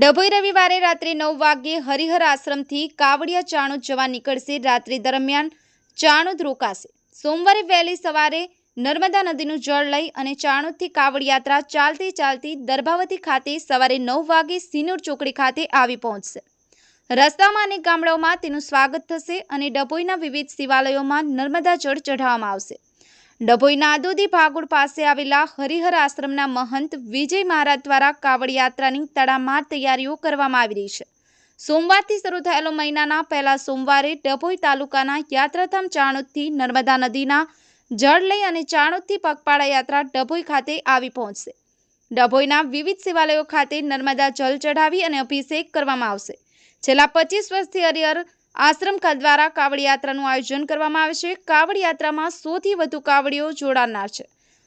ડભોઈ રવિવારે રાત્રે નવ વાગ્યે હરિહર આશ્રમથી કાવડિયા ચાણુદ જવા નીકળશે. રાત્રિ દરમિયાન ચાણુદ રોકાશે. સોમવારે વહેલી સવારે નર્મદા નદીનું જળ લઈ અને ચાણુદથી કાવડ યાત્રા ચાલતી ચાલતી દર્ભાવતી ખાતે સવારે નવ વાગે સિનુર ચોકડી ખાતે આવી પહોંચશે. રસ્તામાં અને ગામડાઓમાં તેનું સ્વાગત થશે અને ડભોઈના વિવિધ શિવાલયોમાં નર્મદા જળ ચઢાવવામાં આવશે. ડભોઈના આદોદી ભાગોળ પાસે આવેલા હરિહર આશ્રમના મહંત વિજય મહારાજ દ્વારા કાવડ યાત્રાની તડામાર તૈયારીઓ કરવામાં આવી રહી છે. સોમવારથી શરૂ થયેલો મહિનાના પહેલા સોમવારે ડભોઈ તાલુકાના યાત્રાધામ ચાણોદથી નર્મદા નદીના જળ લઈ અને ચાણોદથી પગપાળા યાત્રા ડભોઈ ખાતે આવી પહોંચશે. ડભોઈના વિવિધ શિવાલયો ખાતે નર્મદા જળ ચઢાવી અને અભિષેક કરવામાં આવશે. છેલ્લા પચીસ વર્ષથી હરિહર આશ્રમ દ્વારા કાવડ યાત્રાનું આયોજન કરવામાં આવે છે. કાવડ યાત્રામાં સોથી વધુ કાવડીઓ જોડાનાર છે.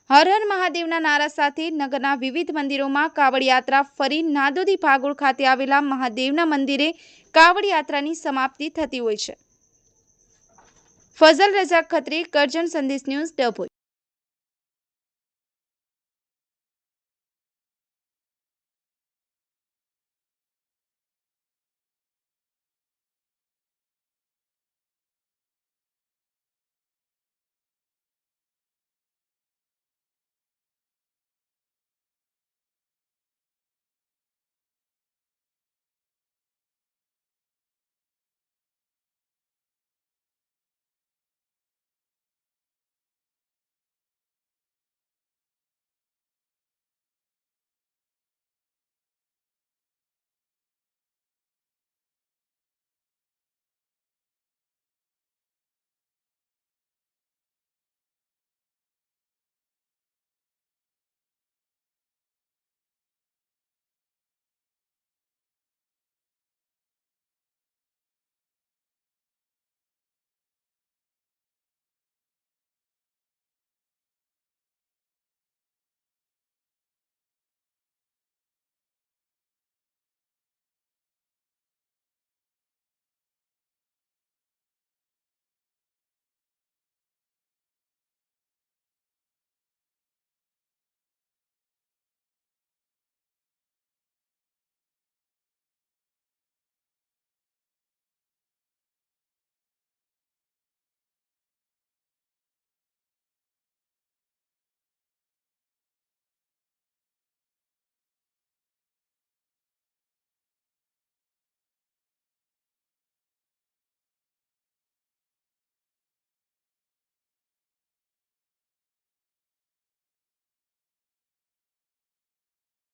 હર હર મહાદેવના નારા સાથે નગરના વિવિધ મંદિરોમાં કાવડ યાત્રા ફરી નાદોદી ભાગોળ ખાતે આવેલા મહાદેવના મંદિરે કાવડ યાત્રાની સમાપ્તિ થતી હોય છે. ફઝલ રજા ખત્રી, કરજણ સંદેશ ન્યૂઝ ડભોઈ.